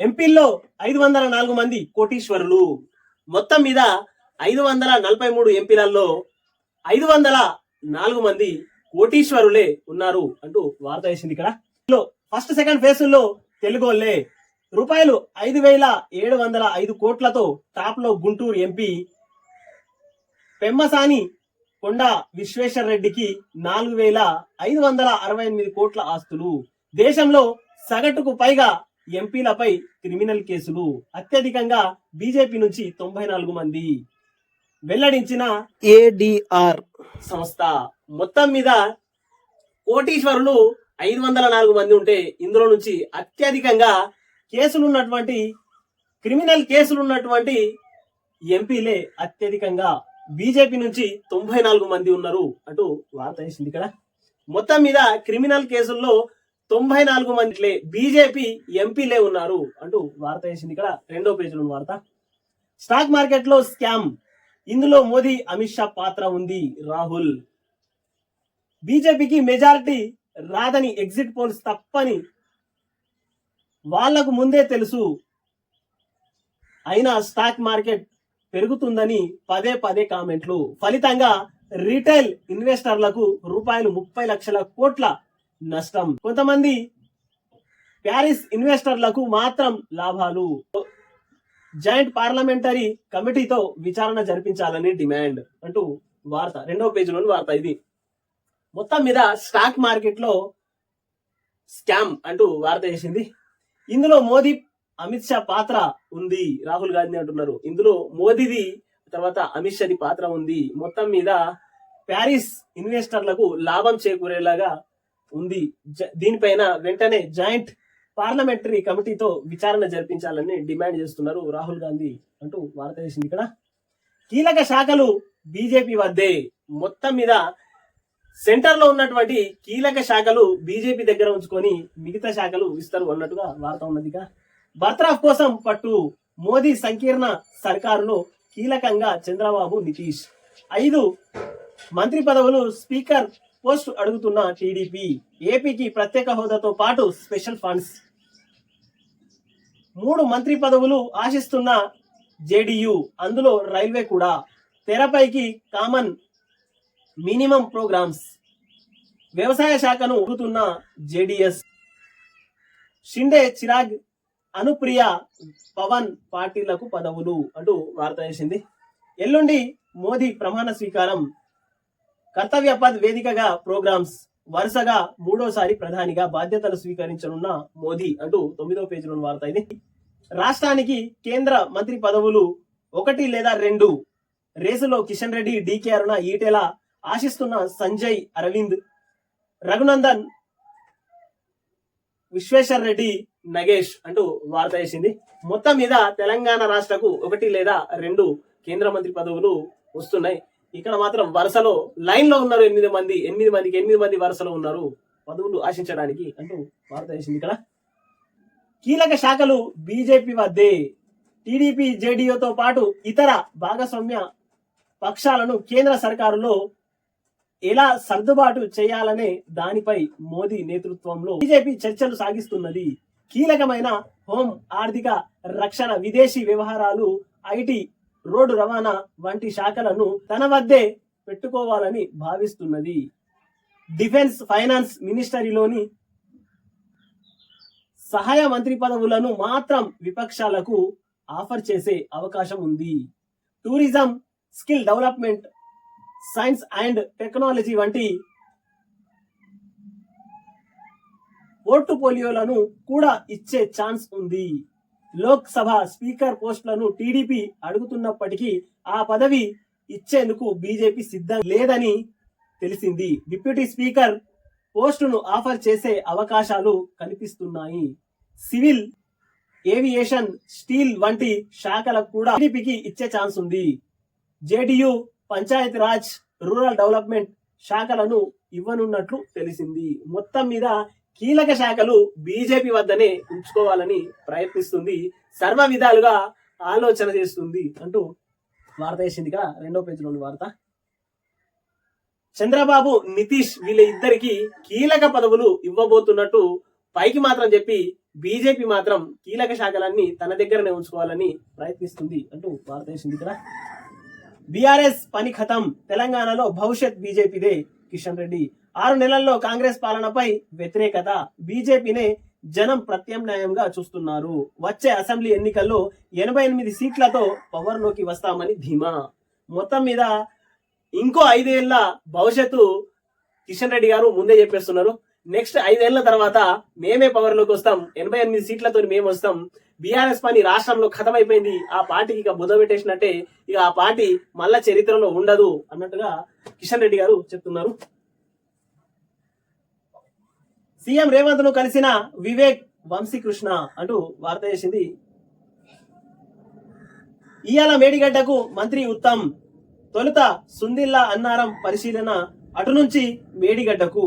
ఎంపీల్లో ఐదు వందల నాలుగు మంది కోటీశ్వరులు. మొత్తం మీద ఐదు వందల నలభై మూడు ఎంపీలలో ఐదు వందల నాలుగు మంది కోటీశ్వరులే ఉన్నారు అంటూ వార్త వేసింది ఇక్కడ. ఫస్ట్ సెకండ్ ఫేజ్లో తెలుగోళ్ళే రూపాయలు ఐదు వేల ఏడు వందల ఐదు కోట్లతో టాప్లో గుంటూరు ఎంపీ పెమ్మసాని కొండ విశ్వేశ్వర రెడ్డికి నాలుగు వేల ఐదు వందల అరవై ఎనిమిది కోట్ల ఆస్తులు. దేశంలో సగటుకు పైగా ఎంపీలపై క్రిమినల్ కేసులు అత్యధికంగా బీజేపీ నుంచి తొంభై నాలుగు మంది వెల్లడించిన ఏడిఆర్ సంస్థ. మొత్తం మీద కోటీశ్వరులు ఐదు వందల నాలుగు మంది ఉంటే ఇందులో నుంచి అత్యధికంగా కేసులు ఉన్నటువంటి క్రిమినల్ కేసులు ఉన్నటువంటి ఎంపీలే అత్యధికంగా బీజేపీ నుంచి తొంభై నాలుగు మంది ఉన్నారు. అంటూ వార్త వేసింది ఇక్కడ. మొత్తం మీద క్రిమినల్ కేసుల్లో తొంభై నాలుగు మందిలే బీజేపీ ఎంపీలే ఉన్నారు అంటూ వార్త వేసింది ఇక్కడ రెండో పేజీలో వార్త. స్టాక్ మార్కెట్లో స్కామ్. ఇందులో మోదీ అమిత్ షా పాత్ర ఉంది రాహుల్. బీజేపీకి మెజారిటీ రాదని ఎగ్జిట్ పోల్స్ తప్పని వాళ్ళకు ముందే తెలుసు. అయినా స్టాక్ మార్కెట్ పెరుగుతుందని పదే పదే కామెంట్లు. ఫలితంగా రీటైల్ ఇన్వెస్టర్లకు రూపాయలు ముప్పై లక్షల కోట్ల నష్టం. కొంతమంది ప్యారిస్ ఇన్వెస్టర్లకు మాత్రం లాభాలు. జాయింట్ పార్లమెంటరీ కమిటీతో విచారణ జరిపించాలని డిమాండ్ అంటూ వార్త రెండవ పేజీలోని వార్త ఇది. మొత్తం మీద స్టాక్ మార్కెట్లో స్కామ్ అంటూ వార్త చేసింది ఇందులో మోదీ అమిత్ షా పాత్ర ఉంది రాహుల్ గాంధీ అంటున్నారు. ఇందులో మోదీది తర్వాత అమిత్ షాది పాత్ర ఉంది. మొత్తం మీద ప్యారిస్ ఇన్వెస్టర్లకు లాభం చేకూరేలాగా ఉంది. జ- దీనిపైన వెంటనే జాయింట్ పార్లమెంటరీ కమిటీతో విచారణ జరిపించాలని డిమాండ్ చేస్తున్నారు రాహుల్ గాంధీ అంటూ వార్త చేసింది ఇక్కడ. కీలక శాఖలు బీజేపీ వద్దే. మొత్తం మీద సెంటర్లో ఉన్నటువంటి కీలక శాఖలు బీజేపీ దగ్గర ఉంచుకొని మిగతా శాఖలు ఇస్తారు అన్నట్టుగా వార్త ఉన్నది ఇక. బర్తరాఫ్ కోసం పట్టు మోదీ సంకీర్ణ సర్కారులో కీలకంగా చంద్రబాబు నితీష్. ఐదు మంత్రి పదవులు స్పీకర్ పోస్ట్ అడుగుతున్న టీడీపీ ఏపీకి ప్రత్యేక హోదాతో పాటు స్పెషల్ ఫండ్స్. మూడు మంత్రి పదవులు ఆశిస్తున్న జేడీయూ అందులో రైల్వే కూడా. తెరపైకి కామన్ మినిమం ప్రోగ్రామ్స్. వ్యవసాయ శాఖను ఊగుతున్న జేడిఎస్. షిండే చిరాగ్ అనుప్రియ పవన్ పార్టీలకు పదవులు అంటూ వార్త చేసింది ఎల్లుండి మోదీ ప్రమాణ స్వీకారం. కర్తవ్య పద్ వేదికగా ప్రోగ్రామ్స్ వరుసగా మూడోసారి ప్రధానిగా బాధ్యతలు స్వీకరించనున్న మోదీ అంటూ తొమ్మిదో పేజీలోని వార్త ఇది. రాష్ట్రానికి కేంద్ర మంత్రి పదవులు ఒకటి లేదా రెండు రేసులో కిషన్ రెడ్డి డికే అరుణ ఈటెల ఆశిస్తున్న సంజయ్ అరవింద్ రఘునందన్ విశ్వేశ్వర్ రెడ్డి నగేష్ అంటూ వార్త వేసింది. మొత్తం మీద తెలంగాణ రాష్ట్రకు ఒకటి లేదా రెండు కేంద్ర మంత్రి పదవులు వస్తున్నాయి. ఇక్కడ మాత్రం వరుసలో లైన్లో ఉన్నారు ఎనిమిది మంది ఎనిమిది మందికి ఎనిమిది మంది వరుసలో ఉన్నారు. పదవులు ఆశించడానికి అంటూ వార్త వేసింది ఇక్కడ. కీలక శాఖలు బీజేపీ వద్దే. టీడీపీ జేడీయూతో పాటు ఇతర భాగస్వామ్య పక్షాలను కేంద్ర సర్కారులో ఎలా సర్దుబాటు చేయాలనే దానిపై మోదీ నేతృత్వంలో బీజేపీ చర్చలు సాగిస్తున్నది. కీలకమైన హోం ఆర్థిక రక్షణ విదేశీ వ్యవహారాలు ఐటీ రోడ్డు రవాణా వంటి శాఖలను తన వద్దే పెట్టుకోవాలని భావిస్తున్నది. డిఫెన్స్ ఫైనాన్స్ మినిస్టరీలోని సహాయ మంత్రి పదవులను మాత్రం విపక్షాలకు ఆఫర్ చేసే అవకాశం ఉంది. Tourism skill development science and technology వంటి పోర్టుపోలియోలను కూడా ఇచ్చే ఛాన్స్ ఉంది. లోక్సభ స్పీకర్ పోస్టులను టీడీపీ అడుగుతున్నప్పటికీ ఆ పదవి ఇచ్చేందుకు బీజేపీ సిద్ధం లేదని తెలిసింది. డిప్యూటీ స్పీకర్ పోస్టును ఆఫర్ చేసే అవకాశాలు కనిపిస్తున్నాయి. సివిల్ ఏవియేషన్ స్టీల్ వంటి శాఖలకు కూడా టీడీపీకి ఇచ్చే ఛాన్స్ ఉంది. JDU Panchayati Raj rural development శాఖలను ఇవ్వనున్నట్లు తెలిసింది. మొత్తం మీద కీలక శాఖలు బీజేపీ వద్దనే ఉంచుకోవాలని ప్రయత్నిస్తుంది. సర్వ విధాలుగా ఆలోచన చేస్తుంది అంటూ వార్త వేసింది ఇక్కడ. రెండో పేజీలోని వార్త. చంద్రబాబు నితీష్ వీళ్ళ ఇద్దరికి కీలక పదవులు ఇవ్వబోతున్నట్టు పైకి మాత్రం చెప్పి బీజేపీ మాత్రం కీలక శాఖలన్నీ తన దగ్గరనే ఉంచుకోవాలని ప్రయత్నిస్తుంది అంటూ వార్త వేసింది ఇక్కడ. బీఆర్ఎస్ పని ఖతం తెలంగాణలో భవిష్యత్ బీజేపీదే. కిషన్ రెడ్డి. ఆరు నెలల్లో కాంగ్రెస్ పాలనపై వ్యతిరేకత. బీజేపీనే జనం ప్రత్యామ్నాయంగా చూస్తున్నారు. వచ్చే అసెంబ్లీ ఎన్నికల్లో ఎనభై ఎనిమిది సీట్లతో పవర్లోకి వస్తామని ధీమా. మొత్తం మీద ఇంకో ఐదేళ్ళ భవిష్యత్తు కిషన్ రెడ్డి గారు ముందే చెప్పేస్తున్నారు. నెక్స్ట్ ఐదేళ్ళ తర్వాత మేమే పవర్లోకి వస్తాం. ఎనభై ఎనిమిది సీట్లతో మేము వస్తాం బీఆర్ఎస్ పని రాష్ట్రంలో ఖతమైపోయింది ఆ పార్టీకి ఇక బుధ పెట్టేసినట్టే ఇక ఆ పార్టీ మళ్ళా చరిత్రలో ఉండదు అన్నట్టుగా కిషన్ రెడ్డి గారు చెప్తున్నారు. సీఎం రేవంత్ను కలిసిన వివేక్ వంశీకృష్ణ అంటూ వార్త చేసింది. ఇయాల మేడిగడ్డకు మంత్రి ఉత్తమ్ తొలుత సుందిల్లా అన్నారం పరిశీలన అటు నుంచి మేడిగడ్డకు.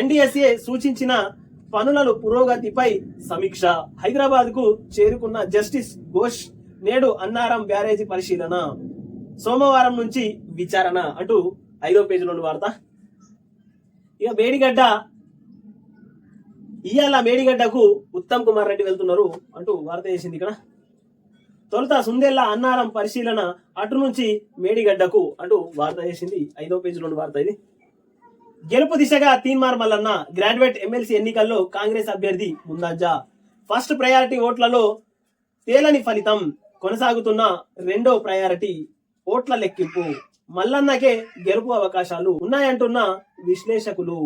ఎన్డీఎస్ఏ సూచించిన పనుల పురోగతిపై సమీక్ష. హైదరాబాద్కు చేరుకున్న జస్టిస్ ఘోష్ నేడు అన్నారం బ్యారేజీ పరిశీలన. సోమవారం నుంచి విచారణ. అంటూ ఐదో పేజీలోని వార్త. ఇక మేడిగడ్డ ఇయాల మేడిగడ్డకు ఉత్తమ్ కుమార్ రెడ్డి వెళ్తున్నారు అంటూ వార్త చేసింది ఇక్కడ. తొలుత సుందేళ్ళ అన్నారం పరిశీలన అటు నుంచి మేడిగడ్డకు అంటూ వార్త చేసింది. ఐదో పేజీలోని వార్త ఇది. గెలుపు దిశగా తీన్మార్ మల్లన్న గ్రాడ్యుయేట్ ఎమ్మెల్సీ ఎన్నికల్లో కాంగ్రెస్ అభ్యర్థి ముందంజ ఫస్ట్ ప్రయారిటీ ఓట్లలో తేలని ఫలితం కొనసాగుతున్న రెండో ప్రయారిటీ ఓట్ల లెక్కింపు. మల్లన్నకే గెలుపు అవకాశాలు ఉన్నాయంటున్న విశ్లేషకులు.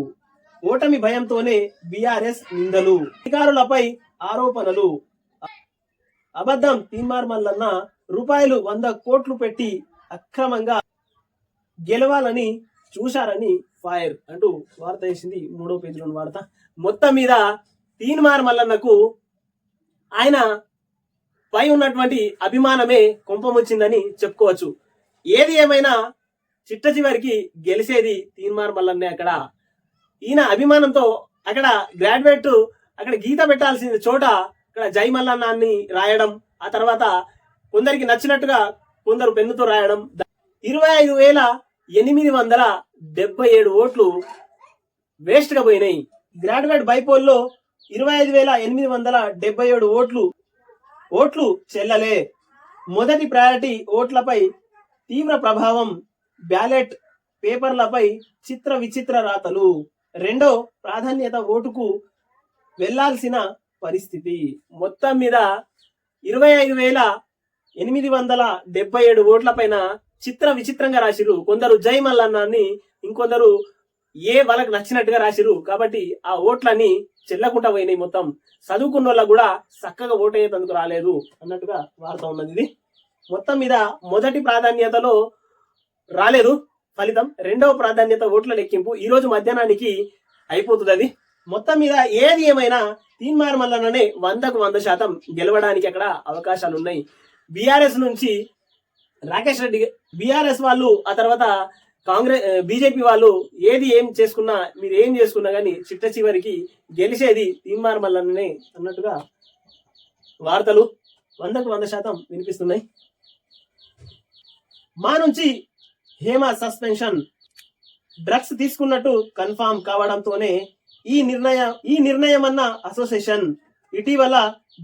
ఓటమి భయంతోనే బీఆర్ఎస్ నిందలు. అధికారులపై ఆరోపణలు. అబద్ధం తీన్మార్ మల్లన్న రూపాయలు వంద కోట్లు పెట్టి అక్రమంగా గెలవాలని చూశారని ఫైర్ అంటూ వార్త వేసింది మూడో పేజీలోని వార్త. మొత్తం మీద తీన్మార్ మల్లన్నకు ఆయన పై ఉన్నటువంటి అభిమానమే కుంపముచ్చిందని చెప్పుకోవచ్చు. ఏది ఏమైనా చిట్ట చివరికి గెలిచేది తీన్మార్ మల్లన్నే అక్కడ. ఈయన అభిమానంతో అక్కడ గ్రాడ్యుయేట్ అక్కడ గీత పెట్టాల్సిన చోట అక్కడ జై మల్లన్నాన్ని రాయడం ఆ తర్వాత కొందరికి నచ్చినట్టుగా కొందరు పెన్నుతో రాయడం. ఇరవై ఐదు వేల ఎనిమిది వందల డెబ్బై ఏడు ఓట్లు వేస్ట్గా పోయినాయి. గ్రాడ్యుయేట్ బైపోల్లో ఇరవై ఐదు వేల ఎనిమిది వందల డెబ్బై ఏడు ఓట్లు ఓట్లు చెల్లలే. మొదటి ప్రయారిటీ ఓట్లపై తీవ్ర ప్రభావం బ్యాలెట్ పేపర్లపై చిత్ర విచిత్ర రాతలు. రెండో ప్రాధాన్యత ఓటుకు వెళ్ళాల్సిన పరిస్థితి. మొత్తం మీద ఇరవై ఐదు వేల ఎనిమిది వందల డెబ్బై ఏడు ఓట్ల పైన చిత్ర విచిత్రంగా రాసిరు కొందరు జై మల్లన్నాన్ని ఇంకొందరు ఏ వాళ్ళకి నచ్చినట్టుగా రాసిరు కాబట్టి ఆ ఓట్లన్నీ చెల్లకుండా పోయినాయి మొత్తం. చదువుకున్న వాళ్ళకు కూడా చక్కగా ఓటు అయ్యేందుకు రాలేదు అన్నట్టుగా వార్త ఉన్నది ఇది. మొత్తం మీద మొదటి ప్రాధాన్యతలో రాలేదు ఫలితం. రెండవ ప్రాధాన్యత ఓట్ల లెక్కింపు ఈ రోజు మధ్యాహ్నానికి అయిపోతుంది అది. మొత్తం మీద ఏది ఏమైనా తీన్మార్ మల్లననే వందకు వంద శాతం గెలవడానికి అక్కడ అవకాశాలు ఉన్నాయి బీఆర్ఎస్ నుంచి రాకేష్ రెడ్డి బీఆర్ఎస్ వాళ్ళు ఆ తర్వాత కాంగ్రెస్ బీజేపీ వాళ్ళు ఏది ఏం చేసుకున్నా మీరు ఏం చేసుకున్నా కానీ చిట్ట చివరికి గెలిచేది తీన్మార్ మల్లన్ననే అన్నట్టుగా వార్తలు వందకు వంద శాతం వినిపిస్తున్నాయి. మా నుంచి హేమ సస్పెన్షన్. డ్రగ్స్ తీసుకున్నట్టు కన్ఫామ్ కావడంతోనే ఈ నిర్ణయం ఈ నిర్ణయం అన్న అసోసియేషన్. ఇటీవల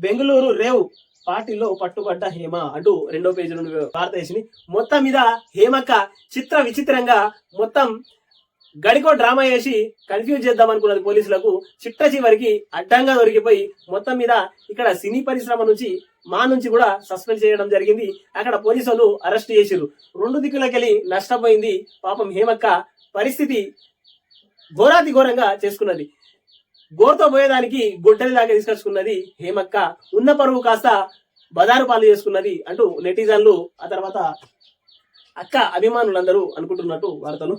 బెంగళూరు రేవ్ పార్టీలో పట్టుబడ్డ హేమ అంటూ రెండో పేజీ నుండి వార్త వేసింది. మొత్తం మీద హేమక్క చిత్ర విచిత్రంగా మొత్తం గడికో డ్రామా వేసి కన్ఫ్యూజ్ చేద్దాం అనుకున్నది పోలీసులకు. చిట్ట చివరికి అడ్డంగా దొరికిపోయి మొత్తం మీద ఇక్కడ సినీ పరిశ్రమ నుంచి మా నుంచి కూడా సస్పెండ్ చేయడం జరిగింది. అక్కడ పోలీసులు అరెస్ట్ చేసిరు రెండు దిక్కులకెళ్ళి నష్టపోయింది పాపం హేమక్క. పరిస్థితి ఘోరాతి ఘోరంగా చేసుకున్నది. గోరుతో పోయేదానికి గుడ్డలి దాకా తీసుకొచ్చుకున్నది హేమక్క. ఉన్న పరువు కాస్త బదారు పాలు చేసుకున్నది అంటూ నెటిజన్లు ఆ తర్వాత అక్క అభిమానులందరూ అనుకుంటున్నట్టు వార్తలు.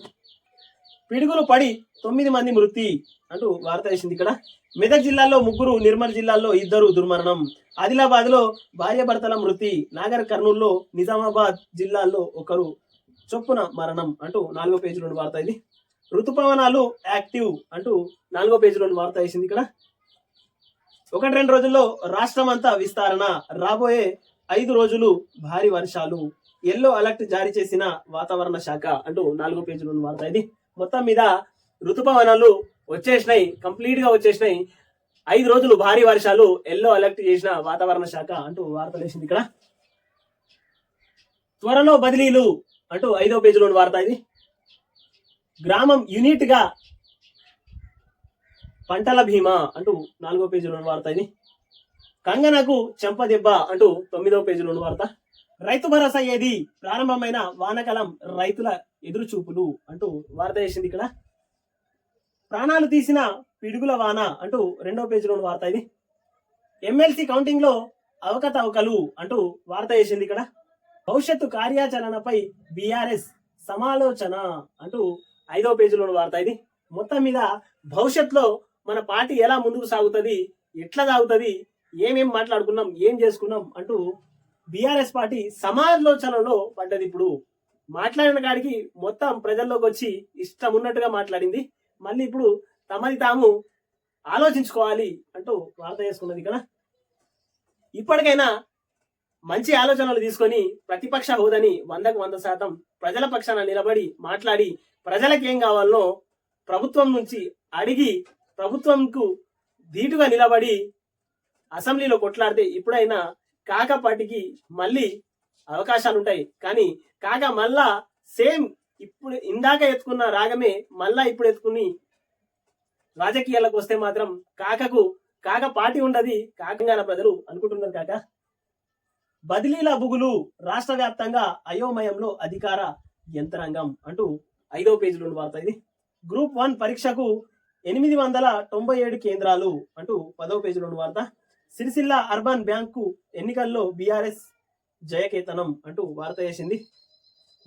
పిడుగులు పడి తొమ్మిది మంది మృతి అంటూ వార్త వేసింది ఇక్కడ. మెదక్ జిల్లాలో ముగ్గురు నిర్మల్ జిల్లాలో ఇద్దరు దుర్మరణం. ఆదిలాబాద్లో మృతి. నాగర్ కర్నూల్లో నిజామాబాద్ జిల్లాల్లో ఒకరు చొప్పున మరణం అంటూ నాలుగో పేజీలోని వార్త ఇది. ఋతుపవనాలు యాక్టివ్ అంటూ నాలుగో పేజీలోని వార్త వేసింది ఇక్కడ. ఒకటి రెండు రోజుల్లో రాష్ట్రం అంతా విస్తరణ రాబోయే ఐదు రోజులు భారీ వర్షాలు ఎల్లో అలర్ట్ జారీ చేసిన వాతావరణ శాఖ అంటూ నాలుగో పేజీలోని వార్త ఇది. మొత్తం మీద ఋతుపవనాలు వచ్చేసినాయి కంప్లీట్గా వచ్చేసినాయి. ఐదు రోజులు భారీ వర్షాలు ఎల్లో అలర్ట్ చేసిన వాతావరణ శాఖ అంటూ వార్త వేసింది ఇక్కడ. త్వరలో బదిలీలు అంటూ ఐదో పేజీలోని వార్త ఇది. గ్రామం యూనిట్గా పంటల బీమా అంటూ నాలుగో పేజీలో వార్త ఇది. కంగనకు చెంపదెబ్బ అంటూ తొమ్మిదో పేజీలో వార్త. రైతు భరోసా ఏది? ప్రారంభమైన వానకాలం రైతుల ఎదురుచూపులు అంటూ వార్త వేసింది ఇక్కడ. ప్రాణాలు తీసిన పిడుగుల వాన అంటూ రెండో పేజీలోని వార్త ఇది. ఎమ్మెల్సీ కౌంటింగ్లో అవకతవకలు అంటూ వార్త వేసింది ఇక్కడ. భవిష్యత్తు కార్యాచరణపై బీఆర్ఎస్ సమాలోచన అంటూ ఐదో పేజీలోని వార్త ఇది. మొత్తం మీద భవిష్యత్తులో మన పార్టీ ఎలా ముందుకు సాగుతుంది ఎట్లా సాగుతుంది ఏమేం మాట్లాడుకున్నాం ఏం చేసుకున్నాం అంటూ బీఆర్ఎస్ పార్టీ సమాలోచనలో పడ్డది ఇప్పుడు. మాట్లాడిన కాడికి మొత్తం ప్రజల్లోకి వచ్చి ఇష్టం ఉన్నట్టుగా మాట్లాడింది. మళ్ళీ ఇప్పుడు తమది తాము ఆలోచించుకోవాలి అంటూ వార్త చేసుకున్నది ఇక్కడ. ఇప్పటికైనా మంచి ఆలోచనలు తీసుకొని ప్రతిపక్ష హోదని వందకు వంద శాతం ప్రజల పక్షాన నిలబడి మాట్లాడి ప్రజలకు ఏం కావాలనో ప్రభుత్వం నుంచి అడిగి ప్రభుత్వంకు ధీటుగా నిలబడి అసెంబ్లీలో కొట్లాడితే ఇప్పుడైనా కాక మళ్ళీ అవకాశాలు ఉంటాయి కానీ కాక మళ్ళా సేమ్ ఇప్పుడు ఇందాక ఎత్తుకున్న రాగమే మళ్ళా ఇప్పుడు ఎత్తుకుని రాజకీయాలకు వస్తే మాత్రం కాకకు కాక పార్టీ ఉండదు కాకంగాన ప్రజలు అనుకుంటున్నారు కాక. బదిలీల బుగులు రాష్ట్ర వ్యాప్తంగా అయోమయంలో అధికార యంత్రాంగం అంటూ ఐదో పేజీలో వార్త ఇది. గ్రూప్ వన్ పరీక్షకు ఎనిమిది వందల తొంభై ఏడు కేంద్రాలు అంటూ పదవ పేజీలో వార్త. సిరిసిల్ల అర్బన్ బ్యాంకు ఎన్నికల్లో బీఆర్ఎస్ జయకేతనం అంటూ వార్త వేసింది.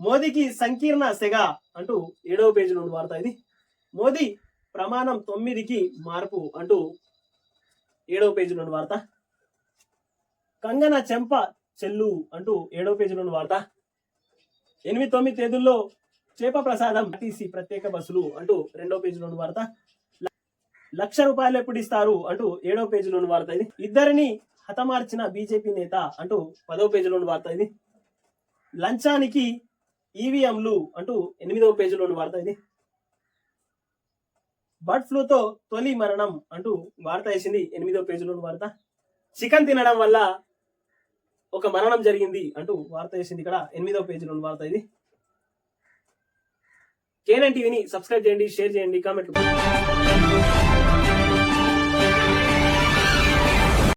మోదీకి సంకీర్ణ సెగ అంటూ ఏడవ పేజీలో వార్త ఇది. మోదీ ప్రమాణం తొమ్మిదికి మార్పు అంటూ ఏడవ పేజీలో వార్త. కంగన చెంప చెల్లు అంటూ ఏడవ పేజీలోని వార్త. ఎనిమిది తొమ్మిది తేదీల్లో చేప ప్రసాదం టీసీ ప్రత్యేక బస్సులు అంటూ రెండో పేజీలోని వార్త. లక్ష రూపాయలు ఎప్పుడు ఇస్తారు అంటూ ఏడో పేజీలోని వార్త ఇది. ఇద్దరిని హతమార్చిన బీజేపీ నేత అంటూ పదో పేజీలోని వార్త ఇది. లంచానికి ఈవీఎంలు అంటూ ఎనిమిదవ పేజీలోని వార్త ఇది. బర్డ్ ఫ్లూతో తొలి మరణం అంటూ వార్త వేసింది ఎనిమిదవ పేజీలోని వార్త. చికెన్ తినడం వల్ల ఒక మరణం జరిగింది అంటూ వార్త వేసింది ఇక్కడ. ఎనిమిదవ పేజీలోని వార్త ఇది. కేఎన్ఎన్ టీవీని సబ్స్క్రైబ్ చేయండి షేర్ చేయండి కామెంట్